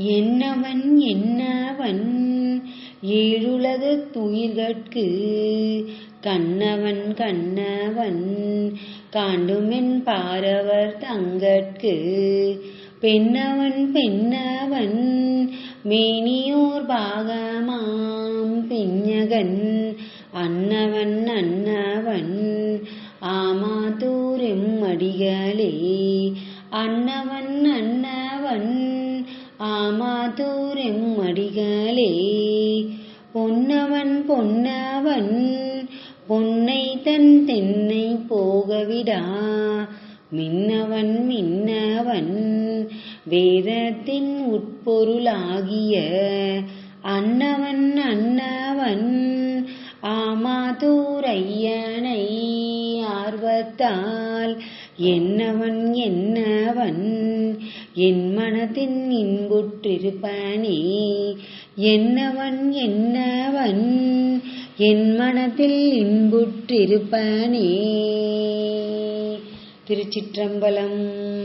என்னவன் என்னவன்? ஏழுலக துயிர்கட்கு கண்ணவன் கண்ணவன். காண்டுமென் borrower தங்கட்கு. பெண்ணவன் பெண்ணவன். மேனியோர் பாகமாம் பிஞகன் அன்னவன் அன்னவன். ஆமாதூர் எம்மடிகளே அன்னவன் அன்னவன். ஆமாதூரம் அடிகளே. பொன்னவன் பொன்னவன் பொன்னை தன் தென்னை போகவிடா. மின்னவன் மின்னவன் வேதத்தின் உட்பொருளாகிய அன்னவன் அன்னவன் ஆமாதூரையனை ஆர்வத்தால் என்னவன் என்னவன் என் மனதின் இன்புற்றிருப்பானே. என்னவன் என்னவன்? என் மனதில் இன்புற்றிருப்பானே. திருச்சிற்றம்பலம்